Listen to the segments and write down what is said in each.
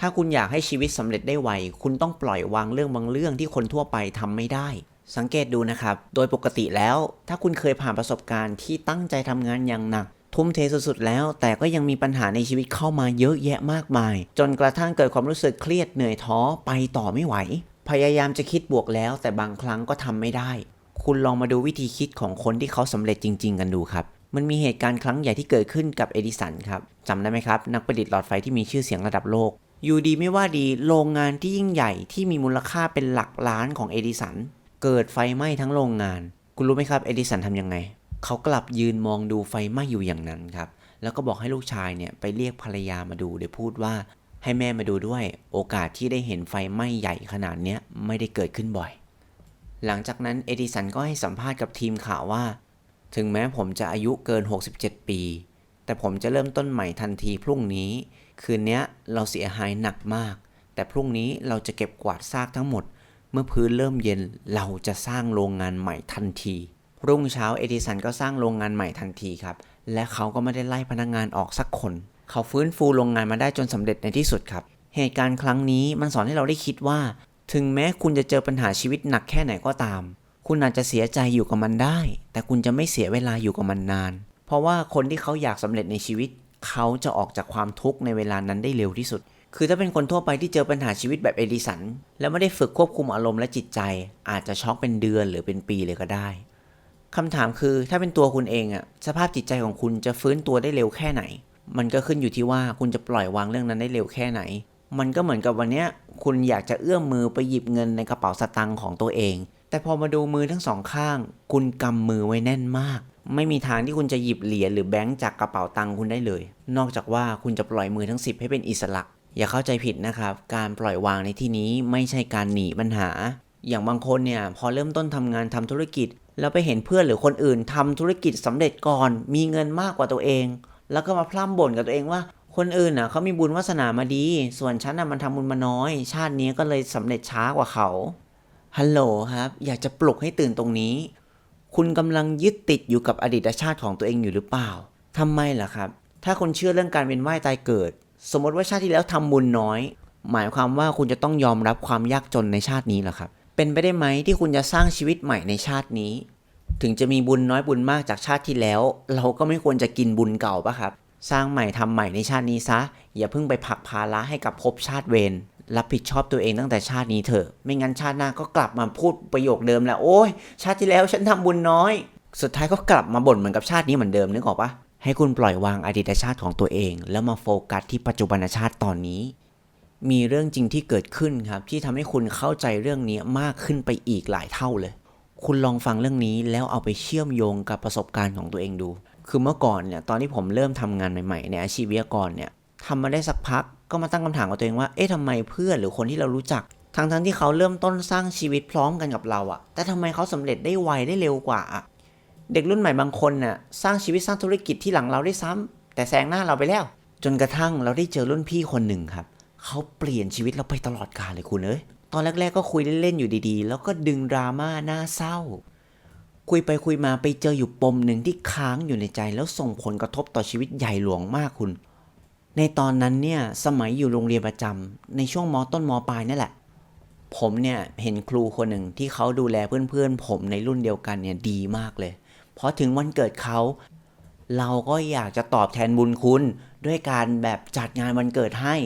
ถ้าคุณอยากให้ชีวิตสำเร็จได้ไว คุณต้องปล่อยวางเรื่องบางเรื่องที่คนทั่วไปทำไม่ได้ สังเกตดูนะครับ โดยปกติแล้ว ถ้าคุณเคยผ่านประสบการณ์ที่ตั้งใจทำงานอย่างหนัก ทุ่มเทสุดๆแล้ว แต่ก็ยังมีปัญหาในชีวิตเข้ามาเยอะแยะมากมาย จนกระทั่งเกิดความรู้สึกเครียดเหนื่อยท้อไปต่อไม่ไหว พยายามจะคิดบวกแล้ว แต่บางครั้งก็ทำไม่ได้ คุณลองมาดูวิธีคิดของคนที่เขาสำเร็จจริง ๆ กันดูครับมันมีเหตุการณ์ครั้งใหญ่ที่เกิดขึ้นกับเอดิสันครับจำได้ไหมครับ นักประดิษฐ์หลอดไฟที่มีชื่อเสียงระดับโลก อยู่ดีไม่ว่าดีโรงงานที่ยิ่งใหญ่ที่มีมูลค่าเป็นหลักล้านของเอดิสัน เกิดไฟไหม้ทั้งโรงงาน คุณรู้ไหมครับเอดิสันทำยังไง เขากลับยืนมองดูไฟไหม้อยู่อย่างนั้นครับ แล้วก็บอกให้ลูกชายเนี่ยไปเรียกภรรยามาดูโดยพูดว่าให้แม่มาดูด้วยโอกาสที่ได้เห็นไฟไหม้ใหญ่ขนาดนี้ไม่ได้เกิดขึ้นบ่อย หลังจากนั้นเอดิสันก็ให้สัมภาษณ์กับทีมข่าวว่า ถึงแม้ผมจะอายุเกิน 67 ปี แต่ผมจะเริ่มต้นใหม่ทันทีพรุ่งนี้ คืนนี้เราเสียหายหนักมาก แต่พรุ่งนี้เราจะเก็บกวาดซากทั้งหมด เมื่อพื้นเริ่มเย็นเราจะสร้างโรงงานใหม่ทันที รุ่งเช้าเอดิสันก็สร้างโรงงานใหม่ทันทีครับ และเขาก็ไม่ได้ไล่พนักงานออกสักคน เขาฟื้นฟูโรงงานมาได้จนสำเร็จในที่สุดครับ เหตุการณ์ครั้งนี้มันสอนให้เราได้คิดว่า ถึงแม้คุณจะเจอปัญหาชีวิตหนักแค่ไหนก็ตาม คุณอาจจะเสียใจอยู่กับมันได้ แต่คุณจะไม่เสียเวลาอยู่กับมันนาน เพราะว่าคนที่เขาอยากสำเร็จในชีวิต เขาจะออกจากความทุกข์ในเวลานั้นได้เร็วที่สุด คือถ้าเป็นคนทั่วไปที่เจอปัญหาชีวิตแบบเอดิสัน แล้วไม่ได้ฝึกควบคุมอารมณ์และจิตใจ อาจจะช็อกเป็นเดือนหรือเป็นปีเลยก็ได้คำถามคือถ้าเป็นตัวคุณเองอะสภาพจิตใจของคุณจะฟื้นตัวได้เร็วแค่ไหน มันก็ขึ้นอยู่ที่ว่าคุณจะปล่อยวางเรื่องนั้นได้เร็วแค่ไหน มันก็เหมือนกับวันนี้คุณอยากจะเอื้อมมือไปหยิบเงินในกระเป๋าสตางค์ของตัวเอง แต่พอมาดูมือทั้งสองข้าง คุณกำมือไว้แน่นมาก ไม่มีทางที่คุณจะหยิบเหรียญหรือแบงค์จากกระเป๋าตังค์คุณได้เลย นอกจากว่าคุณจะปล่อยมือทั้ง 10 ให้เป็นอิสระ อย่าเข้าใจผิดนะครับ การปล่อยวางในที่นี้ไม่ใช่การหนีปัญหา อย่างบางคนเนี่ยพอเริ่มต้นทำงานทำธุรกิจ แล้วไปเห็นเพื่อนหรือคนอื่นทำธุรกิจสำเร็จก่อน มีเงินมากกว่าตัวเอง แล้วก็มาพร่ำบ่นกับตัวเองว่า คนอื่นน่ะเขามีบุญวาสนามาดี ส่วนฉันน่ะมันทำบุญมาน้อย ชาตินี้ก็เลยสำเร็จช้ากว่าเขาฮัลโหลครับ อยากจะปลุกให้ตื่นตรงนี้ คุณกำลังยึดติดอยู่กับอดีตชาติของตัวเองอยู่หรือเปล่าทำไมล่ะครับ ถ้าคุณเชื่อเรื่องการเวียนว่ายตายเกิด สมมติว่าชาติที่แล้วทำบุญน้อย หมายความว่าคุณจะต้องยอมรับความยากจนในชาตินี้เหรอครับ เป็นไปได้ไหมที่คุณจะสร้างชีวิตใหม่ในชาตินี้ ถึงจะมีบุญน้อยบุญมากจากชาติที่แล้ว เราก็ไม่ควรจะกินบุญเก่าปะครับ สร้างใหม่ทำใหม่ในชาตินี้ซะ อย่าเพิ่งไปผลักภาระให้กับภพชาติเวร รับผิดชอบตัวเองตั้งแต่ชาตินี้เถอะ ไม่งั้นชาติหน้าก็กลับมาพูดประโยคเดิมแหละโอ้ย ชาติที่แล้วฉันทำบุญน้อย สุดท้ายก็กลับมาบ่นเหมือนกับชาตินี้เหมือนเดิมนึกออกปะให้คุณปล่อยวางอดีตชาติของตัวเอง แล้วมาโฟกัสที่ปัจจุบันชาติตอนนี้ มีเรื่องจริงที่เกิดขึ้นครับ ที่ทำให้คุณเข้าใจเรื่องนี้มากขึ้นไปอีกหลายเท่าเลย คุณลองฟังเรื่องนี้แล้วเอาไปเชื่อมโยงกับประสบการณ์ของตัวเองดู คือเมื่อก่อนเนี่ยตอนที่ผมเริ่มทำงานใหม่ๆในอาชีพวิทยากรเนี่ยทำมาได้สักพัก ก็มาตั้งคำถามกับตัวเองว่า เอ๊ะทำไมเพื่อนหรือคนที่เรารู้จัก ทั้งทั้งๆที่เขาเริ่มต้นสร้างชีวิตพร้อมกันกับเราอะแต่ทำไมเขาสำเร็จได้ไวได้เร็วกว่า เด็กรุ่นใหม่บางคนน่ะสร้างชีวิตสร้างธุรกิจที่หลังเราได้ซ้ำแต่แซงหน้าเราไปแล้ว จนกระทั่งเราได้เจอรุ่นพี่คนหนึ่งครับ เขาเปลี่ยนชีวิตเราไปตลอดกาลเลยคุณเอ้ย ตอนแรกๆก็คุยเล่นๆอยู่ดีๆ แล้วก็ดึงดราม่าหน้าเศร้า คุยไปคุยมาไปเจออยู่ปมหนึ่งที่ค้างอยู่ในใจ แล้วส่งผลกระทบต่อชีวิตใหญ่หลวงมากคุณ ในตอนนั้นเนี่ยสมัยอยู่โรงเรียนประจำในช่วงมต้นมปลายนั่นแหละ ผมเนี่ยเห็นครูคนหนึ่งที่เขาดูแลเพื่อนๆ ผมในรุ่นเดียวกันเนี่ยดีมากเลยพอถึงวันเกิดเขา เราก็อยากจะตอบแทนบุญคุณ ด้วยการแบบจัดงานวันเกิดให้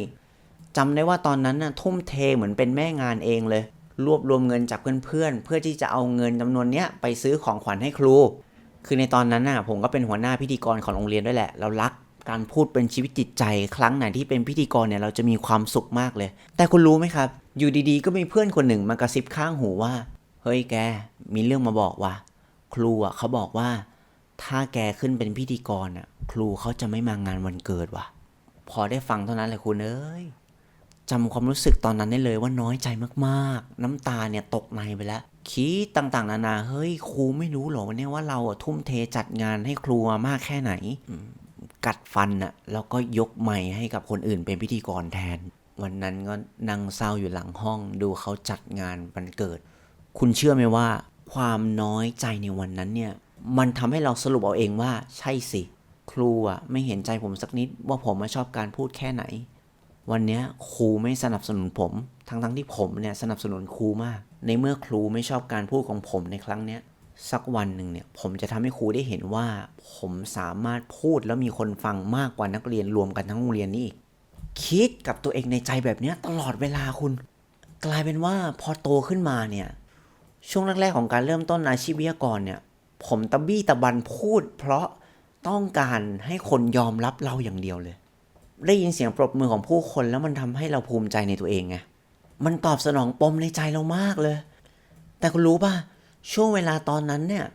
จำได้ว่าตอนนั้นน่ะทุ่มเทเหมือนเป็นแม่งานเองเลย รวบรวมเงินจากเพื่อนๆเพื่อที่จะเอาเงินจำนวนเนี้ยไปซื้อของขวัญให้ครู คือในตอนนั้นน่ะผมก็เป็นหัวหน้าพิธีกรของโรงเรียนด้วยแหละ เรารัก การพูดเป็นชีวิตจิตใจ ครั้งไหนที่เป็นพิธีกรเนี่ยเราจะมีความสุขมากเลย แต่คุณรู้ไหมครับ อยู่ดีๆ ก็มีเพื่อนคนหนึ่งมากระซิบข้างหูว่า เฮ้ยแก มีเรื่องมาบอกว่า ครูอะเขาบอกว่า ถ้าแกขึ้นเป็นพิธีกรอะ ครูเขาจะไม่มางานวันเกิดว่ะ พอได้ฟังเท่านั้นแหละคุณเอ้ยจำความรู้สึกตอนนั้นได้เลยว่าน้อยใจมากๆ น้ำตาเนี่ยตกในไปแล้วคิดต่างๆ นานา เฮ้ยครูไม่รู้หรอวันนี้ว่าเราอะทุ่มเทจัดงานให้ครูมากแค่ไหน กัดฟันอะแล้วก็ยกไม้ให้กับคนอื่นเป็นพิธีกรแทน วันนั้นก็นั่งเศร้าอยู่หลังห้องดูเขาจัดงานวันเกิด คุณเชื่อไหมว่า ความน้อยใจในวันนั้นเนี่ยมันทำให้เราสรุปเอาเองว่าใช่สิ ครูอะไม่เห็นใจผมสักนิดว่าผมมาชอบการพูดแค่ไหน วันนี้ครูไม่สนับสนุนผม ทั้งๆที่ผมเนี่ยสนับสนุนครูมาก ในเมื่อครูไม่ชอบการพูดของผมในครั้งเนี้ย สักวันหนึ่งเนี่ยผมจะทำให้ครูได้เห็นว่า ผมสามารถพูดแล้วมีคนฟังมากกว่านักเรียนรวมกันทั้งโรงเรียนนี่อีกคิดกับตัวเองในใจแบบนี้ตลอดเวลาคุณ กลายเป็นว่าพอโตขึ้นมาเนี่ย ช่วงแรกๆของการเริ่มต้นอาชีพวิทยากรเนี่ย ผมตะบี้ตะบันพูด เพราะต้องการให้คนยอมรับเราอย่างเดียวเลย ได้ยินเสียงปรบมือของผู้คนแล้วมันทำให้เราภูมิใจในตัวเองไงมันตอบสนองปมในใจเรามากเลย แต่คุณรู้ป่ะ ช่วงเวลาตอนนั้นเนี่ย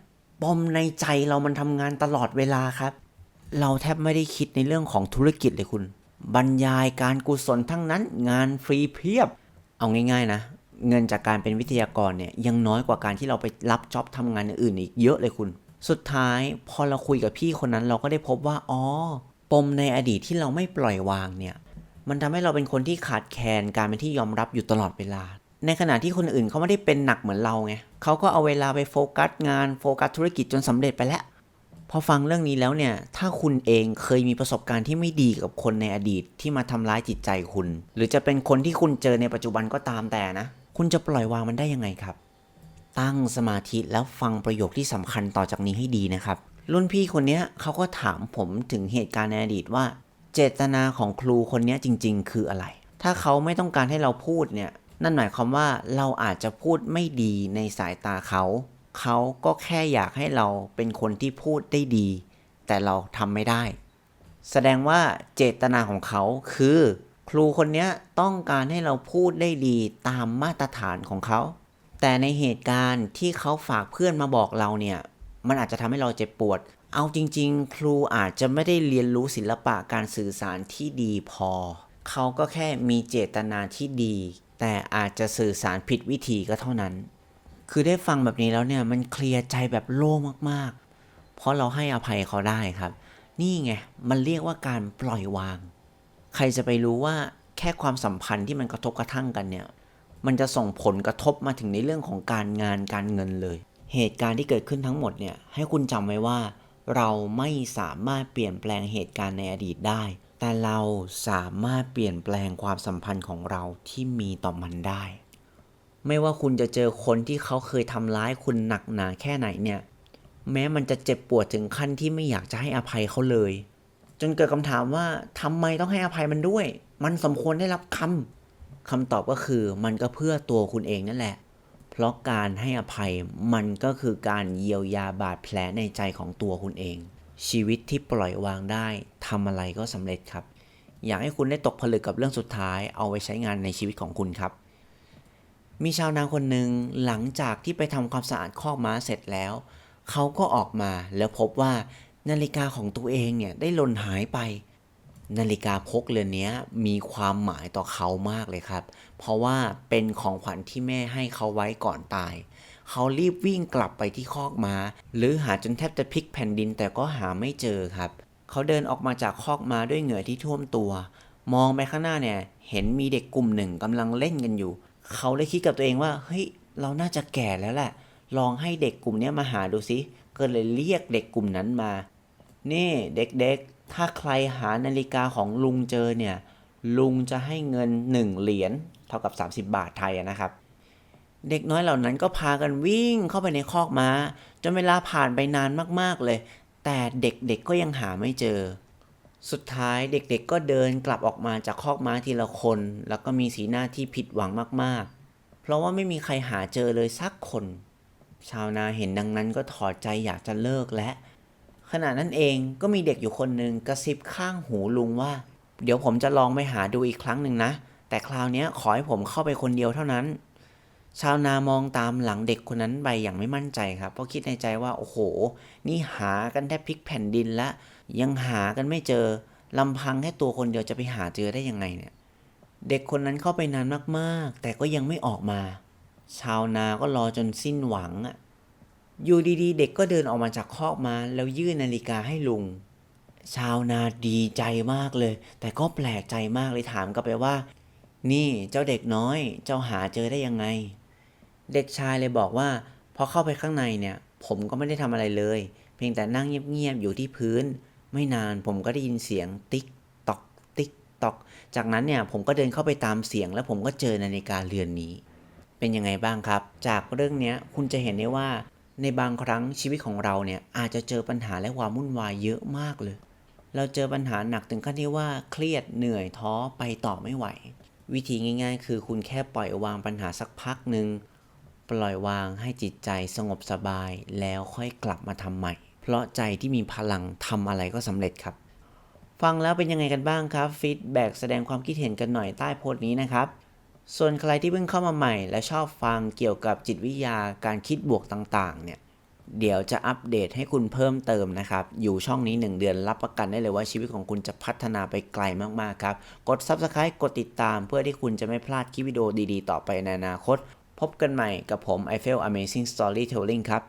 ปมในใจเรามันทำงานตลอดเวลาครับ เราแทบไม่ได้คิดในเรื่องของธุรกิจเลยคุณ บรรยายการกุศลทั้งนั้น งานฟรีเพียบ เอาง่าย ๆนะ เงินจากการเป็นวิทยากรเนี่ยยังน้อยกว่าการที่เราไปรับจ็อบทำงานอื่นอีกเยอะเลยคุณ สุดท้ายพอเราคุยกับพี่คนนั้นเราก็ได้พบว่าอ๋อปมในอดีตที่เราไม่ปล่อยวางเนี่ยมันทำให้เราเป็นคนที่ขาดแคลนการเป็นที่ยอมรับอยู่ตลอดเวลา ในขณะที่คนอื่นเขาไม่ได้เป็นหนักเหมือนเราไงเขาก็เอาเวลาไปโฟกัสงานโฟกัสธุรกิจจนสำเร็จไปแล้ว พอฟังเรื่องนี้แล้วเนี่ย ถ้าคุณเองเคยมีประสบการณ์ที่ไม่ดีกับคนในอดีตที่มาทำร้ายจิตใจคุณ หรือจะเป็นคนที่คุณเจอในปัจจุบันก็ตามแต่นะ คุณจะปล่อยวางมันได้ยังไงครับ ตั้งสมาธิแล้วฟังประโยคที่สำคัญต่อจากนี้ให้ดีนะครับ รุ่นพี่คนนี้เขาก็ถามผมถึงเหตุการณ์ในอดีตว่า เจตนาของครูคนนี้จริง ๆ คืออะไร ถ้าเขาไม่ต้องการให้เราพูดเนี่ย นั่นหมายความว่าเราอาจจะพูดไม่ดีในสายตาเขา เขาก็แค่อยากให้เราเป็นคนที่พูดได้ดี แต่เราทำไม่ได้ แสดงว่าเจตนาของเขาคือ ครูคนนี้ต้องการให้เราพูดได้ดีตามมาตรฐานของเขา แต่ในเหตุการณ์ที่เขาฝากเพื่อนมาบอกเราเนี่ย มันอาจจะทำให้เราเจ็บปวด เอาจริง ๆ ครูอาจจะไม่ได้เรียนรู้ศิลปะการสื่อสารที่ดีพอ เขาก็แค่มีเจตนาที่ดี แต่อาจจะสื่อสารผิดวิธีก็เท่านั้น คือได้ฟังแบบนี้แล้วเนี่ยมันเคลียร์ใจแบบโล่งมากๆ เพราะเราให้อภัยเขาได้ครับ นี่ไงมันเรียกว่าการปล่อยวาง ใครจะไปรู้ว่าแค่ความสัมพันธ์ที่มันกระทบกระทั่งกันเนี่ยมันจะส่งผลกระทบมาถึงในเรื่องของการงานการเงินเลย เหตุการณ์ที่เกิดขึ้นทั้งหมดเนี่ยให้คุณจำไว้ว่า เราไม่สามารถเปลี่ยนแปลงเหตุการณ์ในอดีตได้ แต่เราสามารถเปลี่ยนแปลงความสัมพันธ์ของเราที่มีต่อมันได้ ไม่ว่าคุณจะเจอคนที่เขาเคยทำร้ายคุณหนักหนาแค่ไหนเนี่ย แม้มันจะเจ็บปวดถึงขั้นที่ไม่อยากจะให้อภัยเขาเลย จนเกิดคำถามว่าทำไมต้องให้อภัยมันด้วย มันสมควรได้รับคำคำตอบก็คือมันก็เพื่อตัวคุณเองนั่นแหละ เพราะการให้อภัยมันก็คือการเยียวยาบาดแผลในใจของตัวคุณเอง ชีวิตที่ปล่อยวางได้ทำอะไรก็สำเร็จครับ อยากให้คุณได้ตกผลึกกับเรื่องสุดท้ายเอาไว้ใช้งานในชีวิตของคุณครับ มีชาวนาคนหนึ่งหลังจากที่ไปทำความสะอาดคอกม้าเสร็จแล้ว เขาก็ออกมาแล้วพบว่านาฬิกาของตัวเองเนี่ยได้หล่นหายไป นาฬิกาพกเรือนนี้มีความหมายต่อเขามากเลยครับ เพราะว่าเป็นของขวัญที่แม่ให้เขาไว้ก่อนตาย เขารีบวิ่งกลับไปที่คอกมา้า หรือหาจนแทบจะพลิกแผ่นดินแต่ก็หาไม่เจอครับ เขาเดินออกมาจากคอกม้าด้วยเหงื่อที่ท่วมตัว มองไปข้างหน้าเนี่ย เห็นมีเด็กกลุ่มหนึ่งกำลังเล่นกันอยู่ เขาเลยคิดกับตัวเองว่า เฮ้ย เราน่าจะแก่แล้วแหละ ลองให้เด็กกลุ่มนี้มาหาดูสิ ก็เลยเรียกเด็กกลุ่มนั้นมา นี่เด็กๆ ถ้าใครหานาฬิกาของลุงเจอเนี่ย ลุงจะให้เงิน 1 เหรียญเท่ากับ 30 บาทไทยนะครับ เด็กน้อยเหล่านั้นก็พากันวิ่งเข้าไปในคอกม้า จนเวลาผ่านไปนานมากๆเลย แต่เด็กๆก็ยังหาไม่เจอ สุดท้ายเด็กๆก็เดินกลับออกมาจากคอกม้าทีละคน แล้วก็มีสีหน้าที่ผิดหวังมากๆ เพราะว่าไม่มีใครหาเจอเลยสักคน ชาวนาเห็นดังนั้นก็ถอดใจอยากจะเลิกและ ขณะนั้นเองก็มีเด็กอยู่คนหนึ่งกระซิบข้างหูลุงว่า เดี๋ยวผมจะลองไปหาดูอีกครั้งหนึ่งนะ แต่คราวนี้ขอให้ผมเข้าไปคนเดียวเท่านั้น ชาวนามองตามหลังเด็กคนนั้นไปอย่างไม่มั่นใจครับ เพราะคิดในใจว่าโอ้โห นี่หากันแทบพลิกแผ่นดินละยังหากันไม่เจอลำพังแค่ตัวคนเดียวจะไปหาเจอได้ยังไงเนี่ย เด็กคนนั้นเข้าไปนานมากๆ แต่ก็ยังไม่ออกมา ชาวนาก็รอจนสิ้นหวังอะอยู่ดีๆ เด็กก็เดินออกมาจากคอกมา แล้วยื่นนาฬิกาให้ลุง ชาวนาดีใจมากเลย แต่ก็แปลกใจมากเลยถามกลับไปว่า นี่เจ้าเด็กน้อย เจ้าหาเจอได้ยังไง เด็กชายเลยบอกว่าพอเข้าไปข้างในเนี่ยผมก็ไม่ได้ทำอะไรเลย เพียงแต่นั่งเงียบๆอยู่ที่พื้น ไม่นานผมก็ได้ยินเสียงติ๊กตอกติ๊กต TikTok จากนั้นเนี่ยผมก็เดินเข้าไปตามเสียง แล้วผมก็เจอนาฬิกาเรือนนี้ เป็นยังไงบ้างครับ จากเรื่องนี้คุณจะเห็นได้ว่า ในบางครั้งชีวิตของเราเนี่ยอาจจะเจอปัญหาและความวุ่นวายเยอะมากเลย เราเจอปัญหาหนักถึงขั้นที่ว่าเครียดเหนื่อยท้อไปต่อไม่ไหว วิธีง่าย ๆ คือคุณแค่ปล่อยวางปัญหาสักพักหนึ่ง ปล่อยวางให้จิตใจสงบสบายแล้วค่อยกลับมาทำใหม่ เพราะใจที่มีพลังทำอะไรก็สำเร็จครับ ฟังแล้วเป็นยังไงกันบ้างครับฟีดแบ็กแสดงความคิดเห็นกันหน่อยใต้โพสต์นี้นะครับ ส่วนใครที่เพิ่งเข้ามาใหม่ และชอบฟังเกี่ยวกับจิตวิทยาการคิดบวกต่างๆ เนี่ยเดี๋ยวจะอัปเดตให้คุณเพิ่มเติมนะครับ อยู่ช่องนี้ 1 เดือนรับประกันได้เลยว่าชีวิตของคุณจะพัฒนาไปไกลมาก ๆ ครับ กด Subscribe กดติดตามเพื่อที่คุณจะไม่พลาดคลิปวิดีโอดี ๆ ต่อไปในอนาคต พบกันใหม่กับผม i f e l Amazing Storytelling ครับ